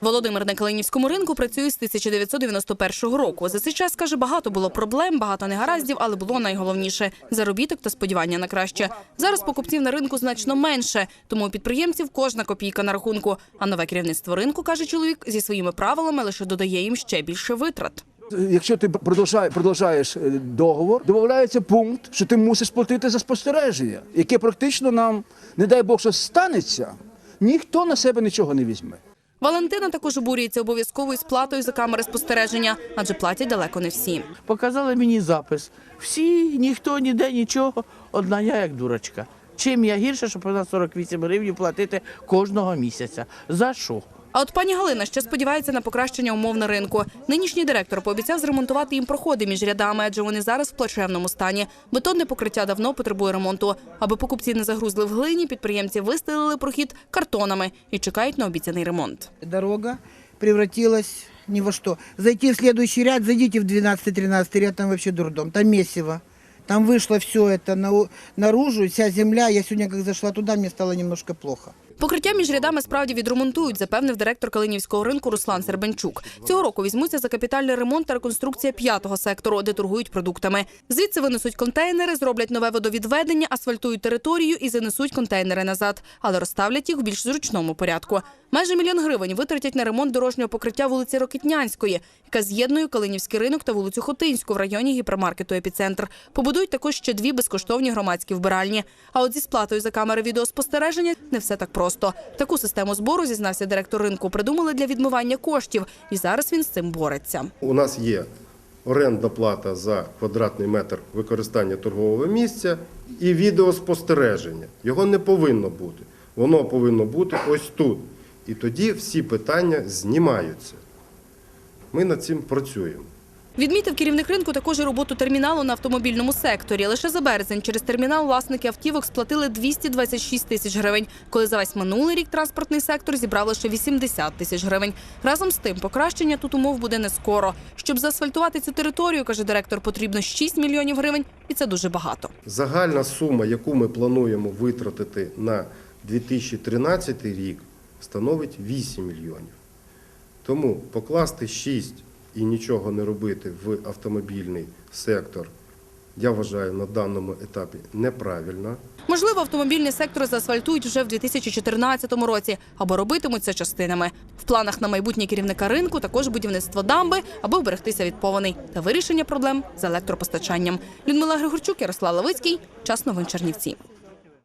Володимир на Калинівському ринку працює з 1991 року. За цей час каже, багато було проблем, багато негараздів, але було найголовніше заробіток та сподівання на краще. Зараз покупців на ринку значно менше, тому у підприємців кожна копійка на рахунку. А нове керівництво ринку каже чоловік зі своїми правилами лише додає їм ще більше витрат. Якщо ти продовжаєш, е, договор, додається пункт, що ти мусиш платити за спостереження, яке практично нам, не дай Бог, що станеться, ніхто на себе нічого не візьме. Валентина також обурюється обов'язковою сплатою за камери спостереження, адже платять далеко не всі. Показали мені запис. Всі, ніхто, ніде, нічого. Одна я як дурочка. Чим я гірше, що повинна 48 гривень платити кожного місяця. За що? А от пані Галина ще сподівається на покращення умов на ринку. Нинішній директор пообіцяв зремонтувати їм проходи між рядами, адже вони зараз в плачевному стані. Бетонне покриття давно потребує ремонту. Аби покупці не загрузли в глині, підприємці вистелили прохід картонами і чекають на обіцяний ремонт. Дорога превратилась ни во что. Зайти в следующий ряд, зайдите в 12-13 ряд, там вообще дурдом, там месиво. Там вышло все это наружу, вся земля. Я сегодня, как зашла туда, мне стало немножко плохо. Покриття між рядами справді відремонтують, запевнив директор Калинівського ринку Руслан Сербенчук. Цього року візьмуться за капітальний ремонт та реконструкція п'ятого сектору, де торгують продуктами. Звідси винесуть контейнери, зроблять нове водовідведення, асфальтують територію і занесуть контейнери назад, але розставлять їх в більш зручному порядку. Майже мільйон гривень витратять на ремонт дорожнього покриття вулиці Рокітнянської, яка з'єднує Калинівський ринок та вулицю Хотинську в районі гіпермаркету Епіцентр. Побудують також ще дві безкоштовні громадські вбиральні. А от зі сплатою за камери відеоспостереження не все так просто. Таку систему збору, зізнався директор ринку, придумали для відмивання коштів, і зараз він з цим бореться. У нас є орендна плата за квадратний метр використання торгового місця і відеоспостереження. Його не повинно бути. Воно повинно бути ось тут. І тоді всі питання знімаються. Ми над цим працюємо. Відмітив керівник ринку також і роботу терміналу на автомобільному секторі. Лише за березень через термінал власники автівок сплатили 226 тисяч гривень, коли за весь минулий рік транспортний сектор зібрав лише 80 тисяч гривень. Разом з тим, покращення тут умов буде не скоро. Щоб заасфальтувати цю територію, каже директор, потрібно 6 мільйонів гривень, і це дуже багато. Загальна сума, яку ми плануємо витратити на 2013 рік, становить 8 мільйонів. Тому покласти 6 і нічого не робити в автомобільний сектор, я вважаю на даному етапі неправильно. Можливо, автомобільний сектор заасфальтують вже в 2014 році або робитимуть це частинами. В планах на майбутнє керівника ринку також будівництво дамби, аби вберегтися від повеней та вирішення проблем з електропостачанням. Людмила Григорчук, Ярослав Лавицький. Час новин Чернівці.